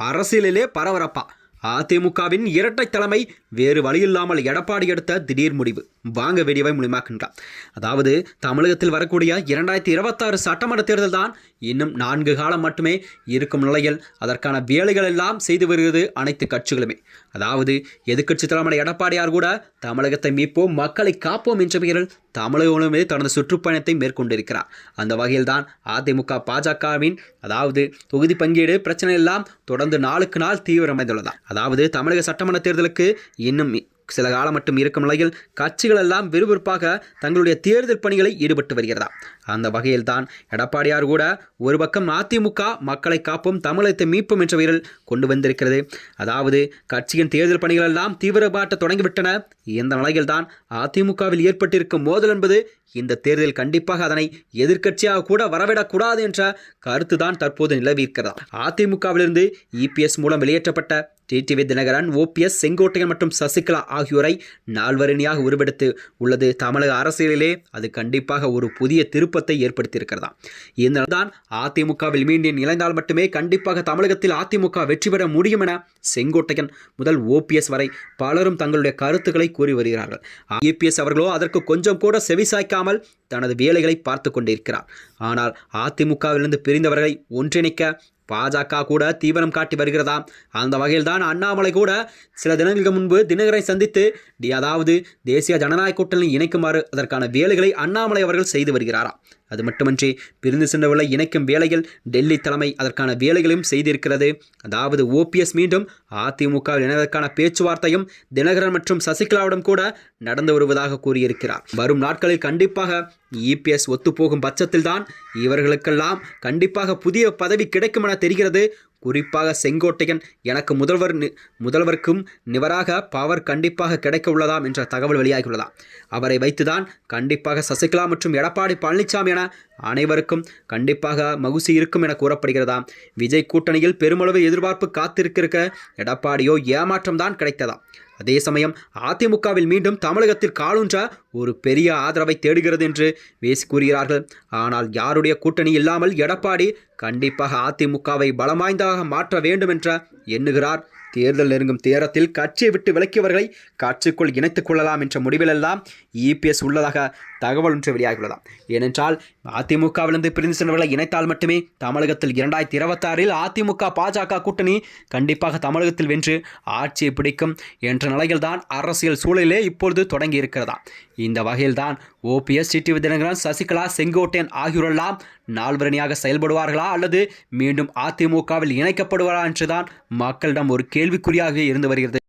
அரசியலிலே பரபரப்பா. அதிமுகவின் இரட்டை தலைமை வேறு வழியில்லாமல் எடப்பாடி எடுத்த திடீர் முடிவு. வாங்க வெடிவை மூலியமாக்கின்றார் அதாவது தமிழகத்தில் வரக்கூடிய இரண்டாயிரத்தி இருபத்தாறு சட்டமன்ற தேர்தல் தான் இன்னும் நான்கு காலம் மட்டுமே இருக்கும் நிலையில் அதற்கான வேலைகள் எல்லாம் செய்து வருகிறது அனைத்து கட்சிகளுமே. அதாவது எதிர்க்கட்சி தலைமை எடப்பாடியார் கூட தமிழகத்தை மீட்போம் மக்களை காப்போம் என்ற பெயரில் தமிழகமே தனது சுற்றுப்பயணத்தை மேற்கொண்டிருக்கிறார். அந்த வகையில்தான் அதிமுக பாஜகவின் அதாவது தொகுதி பங்கீடு பிரச்சனை எல்லாம் தொடர்ந்து நாளுக்கு நாள் தீவிரமடைந்துள்ளதா அதாவது தமிழக சட்டமன்ற தேர்தலுக்கு இன்னும் சில காலம் மட்டும் இருக்கும் நிலையில் கட்சிகள் எல்லாம் விறுவிறுப்பாக தங்களுடைய தேர்தல் பணிகளை ஈடுபட்டு வருகிறதா? அந்த வகையில் தான் எடப்பாடியார் கூட ஒரு பக்கம் அதிமுக மக்களை காப்போம் தமிழகத்தை மீட்போம் என்ற பெயரில் கொண்டு வந்திருக்கிறது. அதாவது கட்சியின் தேர்தல் பணிகள் எல்லாம் தீவிரமாட்ட தொடங்கிவிட்டன. இந்த நிலையில் தான் அதிமுகவில் ஏற்பட்டிருக்கும் மோதல் என்பது இந்த தேர்தலில் கண்டிப்பாக அதனை எதிர்க்கட்சியாக கூட வரவிடக்கூடாது என்ற கருத்து தான் தற்போது நிலவியிருக்கிறதா? அதிமுகவிலிருந்து இபிஎஸ் மூலம் வெளியேற்றப்பட்ட டிடிவி தினகரன் ஓபிஎஸ் செங்கோட்டையன் மற்றும் சசிகலா ஆகியோரை நால்வரணியாக உருவெடுத்து உள்ளது. தமிழக அரசியலிலே அது கண்டிப்பாக ஒரு புதிய திருப்பத்தை ஏற்படுத்தியிருக்கிறதா? இதனால்தான் தான் அதிமுகவில் மீண்டும் இணைந்தால் மட்டுமே கண்டிப்பாக தமிழகத்தில் அதிமுக வெற்றி பெற முடியும் என செங்கோட்டையன் முதல் ஓபிஎஸ் வரை பலரும் தங்களுடைய கருத்துக்களை கூறி வருகிறார்கள். ஏபிஎஸ் அவர்களோ அதற்கு கொஞ்சம் கூட செவிசாய்க்காமல் தனது வேலைகளை பார்த்து கொண்டிருக்கிறார். ஆனால் அதிமுகவிலிருந்து பிரிந்தவர்களை ஒன்றிணைக்க பாஜக கூட தீவிரம் காட்டி வருகிறதா? அந்த வகையில்தான் அண்ணாமலை கூட சில தினங்களுக்கு முன்பு தினகரை சந்தித்து அதாவது தேசிய ஜனநாயக கூட்டணி இணைக்குமாறு அதற்கான வேலைகளை அண்ணாமலை அவர்கள் செய்து வருகிறாராம் அது மட்டுமன்றி பிரிந்து சென்றவர்களை இணைக்கும் வேலையில் டெல்லி தலைமை அதற்கான வேலைகளையும் செய்திருக்கிறது. அதாவது ஓபிஎஸ் மீண்டும் அதிமுக இணைவதற்கான பேச்சுவார்த்தையும் தினகரன் மற்றும் சசிகலாவிடம் கூட நடந்து வருவதாக கூறியிருக்கிறார். வரும் நாட்களில் கண்டிப்பாக இபிஎஸ் ஒத்துப்போகும் பட்சத்தில்தான் இவர்களுக்கெல்லாம் கண்டிப்பாக புதிய பதவி கிடைக்கும் என தெரிகிறது. குறிப்பாக செங்கோட்டையன் எனக்கு முதல்வர் முதல்வருக்கும் நிவராக பவர் கண்டிப்பாக கிடைக்க உள்ளதாம் என்ற தகவல் வெளியாகியுள்ளதாம். அவரை வைத்துதான் கண்டிப்பாக சசிகலா மற்றும் எடப்பாடி பழனிசாமி என அனைவருக்கும் கண்டிப்பாக மகுசி இருக்கும் என கூறப்படுகிறதாம் விஜய் கூட்டணியில் பெருமளவு எதிர்பார்ப்பு காத்திருக்கிற எடப்பாடியோ ஏமாற்றம் தான் கிடைத்ததா? அதே சமயம் அதிமுகவில் மீண்டும் தமிழகத்தில் காலூன்ற ஒரு பெரிய ஆதரவை தேடுகிறது என்று பேசி கூறுகிறார்கள். ஆனால் யாருடைய கூட்டணி இல்லாமல் எடப்பாடி கண்டிப்பாக அதிமுகவை பலமாய்ந்தாக மாற்ற வேண்டும் என்ற எண்ணுகிறார் தேர்தல் நெருங்கும் தேரத்தில் கட்சியை விட்டு விலக்கியவர்களை கட்சிக்குள் இணைத்துக் கொள்ளலாம் என்ற முடிவிலெல்லாம் இபிஎஸ் உள்ளதாக தகவல் ஒன்று வெளியாகியுள்ளதாம் ஏனென்றால் அதிமுகவிலிருந்து பிரிந்து சென்றவர்களை இணைத்தால் மட்டுமே தமிழகத்தில் இரண்டாயிரத்தி இருபத்தாறில் அதிமுக பாஜக கூட்டணி கண்டிப்பாக தமிழகத்தில் வென்று ஆட்சியை பிடிக்கும் என்ற நிலையில்தான் அரசியல் சூழலே இப்பொழுது தொடங்கி இருக்கிறதா இந்த வகையில்தான் ஓபிஎஸ் டிடிவி தினகரன் சசிகலா செங்கோட்டையன் ஆகியோரெல்லாம் நால்வரணியாக செயல்படுவார்களா அல்லது மீண்டும் அதிமுகவில் இணைக்கப்படுவாரா என்றுதான் மக்களிடம் ஒரு கேள்விக்குறியாகவே இருந்து வருகிறது.